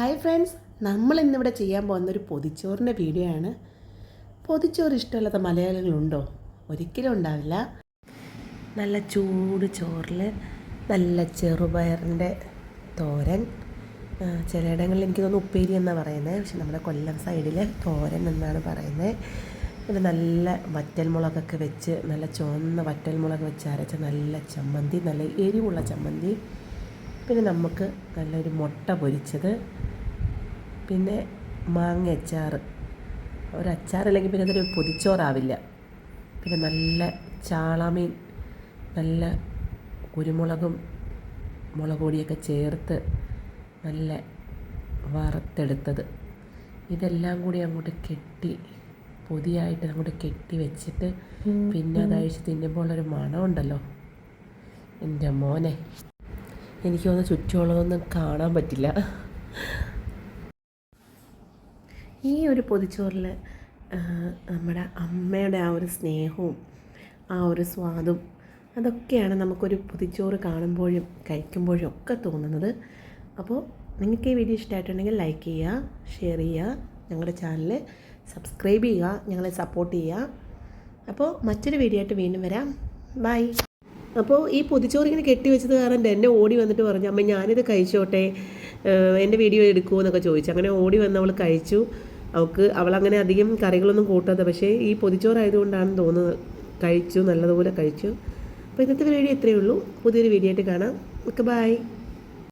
Hi friends നമ്മൾ ഇന്നിവിടെ ചെയ്യാൻ പോകുന്ന ഒരു പൊതിച്ചോറിന്റെ വീഡിയോ ആണ്. പൊതിച്ചോറ് ഇഷ്ടമല്ലാത്ത മലയാളികളുണ്ടോ? ഒരിക്കലും ഉണ്ടാവില്ല. നല്ല ചൂട് ചോറിൽ നല്ല ചെറുപയറിന്റെ തോരൻ. ചിലയിടങ്ങളിൽ എനിക്ക് തോന്നുന്നു ഉപ്പേരി എന്നാണ് പറയുന്നത് പക്ഷെ നമ്മുടെ കൊല്ലം സൈഡിൽ തോരൻ എന്നാണ് പറയുന്നത് പിന്നെ നല്ല വറ്റൽമുളകൊക്കെ വെച്ച് നല്ല ചുവന്ന വറ്റൽമുളക് വെച്ച് അരച്ച നല്ല ചമ്മന്തി നല്ല എരിവുള്ള ചമ്മന്തി. പിന്നെ നമുക്ക് നല്ലൊരു മുട്ട പൊരിച്ചത്. പിന്നെ മാങ്ങ അച്ചാർ ഒരു അച്ചാറില്ലെങ്കിൽ പിന്നെ അതൊരു പൊതിച്ചോറാവില്ല. പിന്നെ നല്ല ചാളമീൻ നല്ല കുരുമുളകും മുളക് പൊടിയൊക്കെ ചേർത്ത് നല്ല വറുത്തെടുത്തത്. ഇതെല്ലാം കൂടി അങ്ങോട്ട് കെട്ടി പൊതിയായിട്ട് അങ്ങോട്ട് കെട്ടി വെച്ചിട്ട് പിന്നെ അത് അഴിച്ച് തിന്നുമ്പോൾ ഒരു മണമുണ്ടല്ലോ. എന്റെ മോനെ എനിക്ക് തോന്നുന്നു ചുറ്റുമുള്ളതൊന്നും കാണാൻ പറ്റില്ല. ഈ ഒരു പൊതിച്ചോറിൽ നമ്മുടെ അമ്മയുടെ ആ ഒരു സ്നേഹവും ആ ഒരു സ്വാദും അതൊക്കെയാണ് നമുക്കൊരു പൊതിച്ചോറ് കാണുമ്പോഴും കഴിക്കുമ്പോഴും ഒക്കെ തോന്നുന്നത്. അപ്പോൾ നിങ്ങൾക്ക് ഈ വീഡിയോ ഇഷ്ടമായിട്ടുണ്ടെങ്കിൽ ലൈക്ക് ചെയ്യുക ഷെയർ ചെയ്യുക ഞങ്ങളുടെ ചാനൽ സബ്സ്ക്രൈബ് ചെയ്യുക ഞങ്ങളെ സപ്പോർട്ട് ചെയ്യുക. അപ്പോൾ മറ്റൊരു വീഡിയോ ആയിട്ട് വീണ്ടും വരാം. ബൈ. അപ്പോൾ ഈ പൊതിച്ചോറ് ഇങ്ങനെ കെട്ടി വെച്ചത് കാരണം എന്നെ ഓടി വന്നിട്ട് പറഞ്ഞു അമ്മ ഞാനിത് കഴിച്ചോട്ടെ എന്റെ വീഡിയോ എടുക്കുമോ എന്നൊക്കെ ചോദിച്ചു. അങ്ങനെ ഓടി വന്ന് അവൾ കഴിച്ചു. അവൾക്ക് അവളങ്ങനെ അധികം കറികളൊന്നും കൂട്ടാത്ത പക്ഷേ ഈ പൊതിച്ചോറായതുകൊണ്ടാണ് തോന്നുന്നത് കഴിച്ചു നല്ലതുപോലെ കഴിച്ചു. അപ്പോൾ ഇന്നത്തെ വീഡിയോ ഇത്രയേ ഉള്ളൂ. പുതിയൊരു വീഡിയോ ആയിട്ട് കാണാം. Okay bye